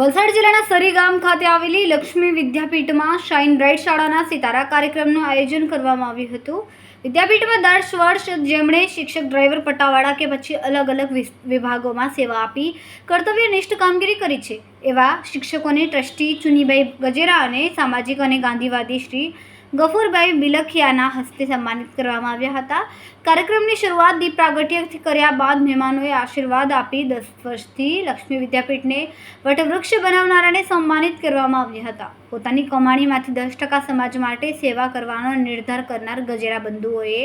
વલસાડ જિલ્લાના સરી ગામ ખાતે આવેલી લક્ષ્મી વિદ્યાપીઠમાં શાઇન બ્રાઇટ શાળાના સિતારા કાર્યક્રમનું આયોજન કરવામાં આવ્યું હતું. વિદ્યાપીઠમાં દસ વર્ષ જેમણે શિક્ષક, ડ્રાઈવર, પટાવાળા કે પછી અલગ અલગ વિભાગોમાં સેવા આપી, કર્તવ્યનિષ્ઠ કામગીરી કરી છે. એવા શિક્ષકોને ટ્રસ્ટી ચુનીભાઈ ગજેરા અને સામાજિક અને ગાંધીવાદી શ્રી ગફુરભાઈ બિલખિયાના હસ્તે સન્માનિત કરવામાં આવ્યા હતા. કાર્યક્રમની શરૂઆત દીપ પ્રાગટ્યથી કર્યા બાદ મહેમાનોએ આશીર્વાદ આપી દસ વર્ષથી લક્ષ્મી વિદ્યાપીઠને વટવૃક્ષ બનાવનારાને સન્માનિત કરવામાં આવ્યા હતા. પોતાની કમાણીમાંથી દસ ટકા સમાજ માટે સેવા કરવાનો નિર્ધાર કરનાર ગજેરા બંધુઓએ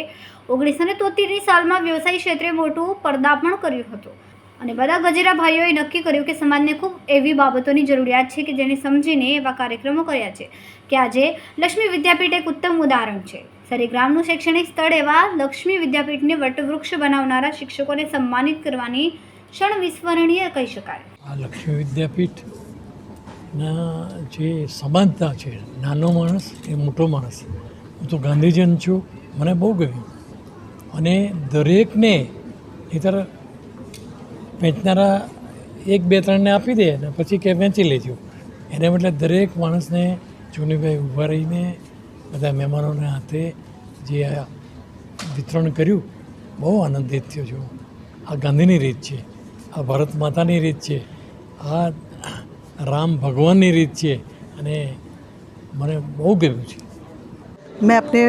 ઓગણીસો ને તોતેરની સાલમાં વ્યવસાય ક્ષેત્રે મોટું પર્દાપણ કર્યું હતું. અને બધા ગજેરા ભાઈઓએ નક્કી કર્યું કે સમાજને ખૂબ એવી બાબતોની જરૂરિયાત છે કે જેને સમજીને એવા કાર્યક્રમો કર્યા છે કે આજે લક્ષ્મી વિદ્યાપીઠ એક ઉત્તમ ઉદાહરણ છે. સરેગ્રામનું શૈક્ષણિક સ્થળ એવા લક્ષ્મી વિદ્યાપીઠને વટવૃક્ષ બનાવનારા શિક્ષકોને સન્માનિત કરવાની ક્ષણ વિસ્મરણીય કહી શકાય. આ લક્ષ્મી વિદ્યાપીઠ ના જે સમાનતા છે, નાનો માણસ એ મોટો માણસ. હું તો ગાંધીજન છું, મને બહુ ગમ્યું. અને દરેકને નહીંતર વેચનારા એક બે ત્રણને આપી દે ને પછી કે વેચી લેજો એને બદલે દરેક માણસને ચુનીભાઈ ઊભા રહીને બધા મહેમાનોને હાથે જે આ વિતરણ કર્યું બહુ આનંદિત થયો છું આ ગાંધીની રીત છે આ ભારત માતાની રીત છે આ રામ ભગવાનની રીત છે અને મને બહુ ગમ્યું છે मैं अपने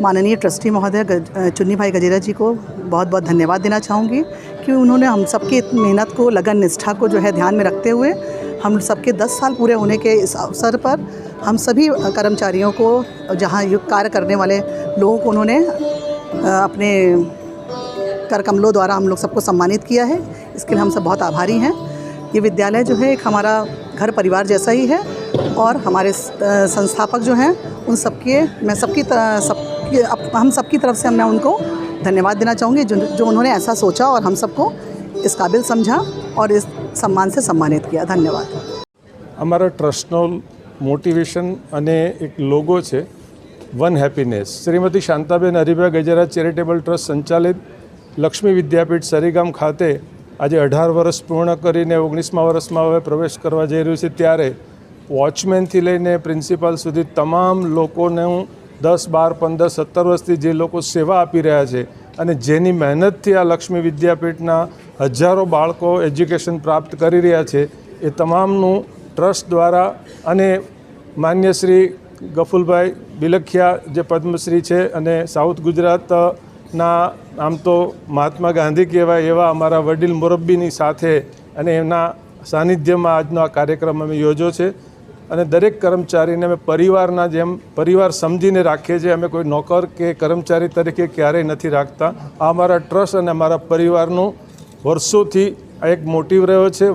माननीय ट्रस्टी महोदय गज- अ, चुन्नी भाई गजेरा जी को बहुत बहुत धन्यवाद देना चाहूँगी कि उन्होंने हम सबकी मेहनत को, लगन, निष्ठा को जो है ध्यान में रखते हुए हम सबके 10 साल पूरे होने के इस अवसर पर हम सभी कर्मचारियों को, जहाँ कार्य करने वाले लोगों को उन्होंने अपने कर कमलों द्वारा हम लोग सबको सम्मानित किया है। इसके लिए हम सब बहुत आभारी हैं। ये विद्यालय जो है एक हमारा घर परिवार जैसा ही है और हमारे संस्थापक जो हैं, उन सबके, मैं सबकी सब हम सबकी तरफ़ से मैं उनको धन्यवाद देना चाहूँगी जो जो उन्होंने ऐसा सोचा और हम सबको इस काबिल समझा और इस सम्मान से सम्मानित किया धन्यवाद અમારા ટ્રસ્ટનો મોટિવેશન અને એક લોગો છે one happiness Shrimati Shantaben Haribhai Gajera charitable trust સંચાલિત લક્ષ્મી વિદ્યાપીઠ સરીગામ ખાતે આજે અઢાર વર્ષ પૂર્ણ કરીને ઓગણીસમા વર્ષમાં હવે પ્રવેશ કરવા જઈ રહ્યું છે ત્યારે વોચમેનથી લઈને પ્રિન્સિપાલ સુધી તમામ લોકોને હું દસ, બાર, પંદર, સત્તર વર્ષથી જે લોકો સેવા આપી રહ્યા છે અને જેની મહેનતથી આ લક્ષ્મી વિદ્યાપીઠના હજારો બાળકો એજ્યુકેશન પ્રાપ્ત કરી રહ્યા છે, એ તમામનું ટ્રસ્ટ દ્વારા અને માન્ય શ્રી ગફુલભાઈ બિલખિયા જે પદ્મશ્રી છે અને સાઉથ ગુજરાતના આમ તો મહાત્મા ગાંધી કહેવાય એવા અમારા વડીલ મુરબ્બીની સાથે અને એમના સાનિધ્યમાં આજનો આ કાર્યક્રમ અમે યોજ્યો છે. અને દરેક કર્મચારીને અમે પરિવારના જેમ પરિવાર સમજીને રાખીએ છીએ. અમે કોઈ નોકર કે કર્મચારી તરીકે ક્યારેય નથી રાખતા. આ અમારા ટ્રસ્ટ અને અમારા પરિવારનું વર્ષોથી આ એક મોટિવ રહ્યો છે.